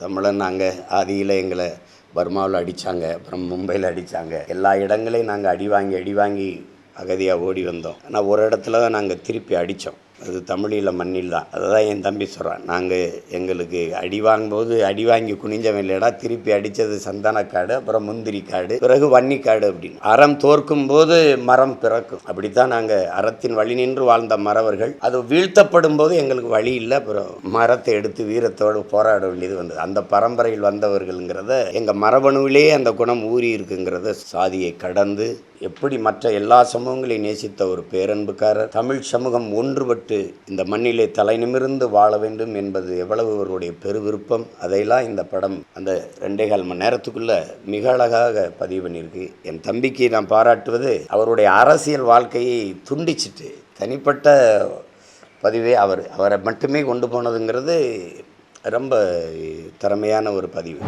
தமிழன் நாங்கள் ஆதியில் எங்களை பர்மாவில் அடித்தாங்க அப்புறம் மும்பையில் அடித்தாங்க எல்லா இடங்களையும் நாங்கள் அடி வாங்கி அடி வாங்கி அகதியாக ஓடி வந்தோம். ஆனால் ஒரு இடத்துல தான் நாங்கள் திருப்பி அடித்தோம் அது தமிழில் மண்ணில் தான். அதை தான் என் தம்பி சொல்கிறான் நாங்கள் எங்களுக்கு அடி வாங்கும்போது அடி வாங்கி குனிஞ்சவன் இல்லைடா திருப்பி அடித்தது சந்தனக்காடு அப்புறம் முந்திரி காடு பிறகு வன்னிக்காடு அப்படின்னு. அறம் தோற்கும் போது மரம் பிறக்கும். அப்படித்தான் நாங்கள் அறத்தின் வழி நின்று வாழ்ந்த மறவர்கள். அது வீழ்த்தப்படும் போது எங்களுக்கு வழி இல்லை. அப்புறம் மரத்தை எடுத்து வீரத்தோடு போராட வேண்டியது வந்தது. அந்த பரம்பரையில் வந்தவர்கள்ங்கிறத எங்கள் மரபணுவிலேயே அந்த குணம் ஊறி இருக்குங்கிறத சாதியை கடந்து எப்படி மற்ற எல்லா சமூகங்களையும் நேசித்த ஒரு பேரன்புக்காரர் தமிழ் சமூகம் ஒன்றுபட்டு இந்த மண்ணிலே தலை நிமிர்ந்து வாழ வேண்டும் என்பது எவ்வளவு அவருடைய பெருவிருப்பம்? அதையெல்லாம் இந்த படம் அந்த ரெண்டே கால் மணி நேரத்துக்குள்ளே மிக அழகாக பதிவு பண்ணியிருக்கு. என் தம்பிக்கு நான் பாராட்டுவது அவருடைய அரசியல் வாழ்க்கையை துண்டிச்சிட்டு தனிப்பட்ட பதிவே அவர் அவரை மட்டுமே கொண்டு போனதுங்கிறது ரொம்ப திறமையான ஒரு பதிவு.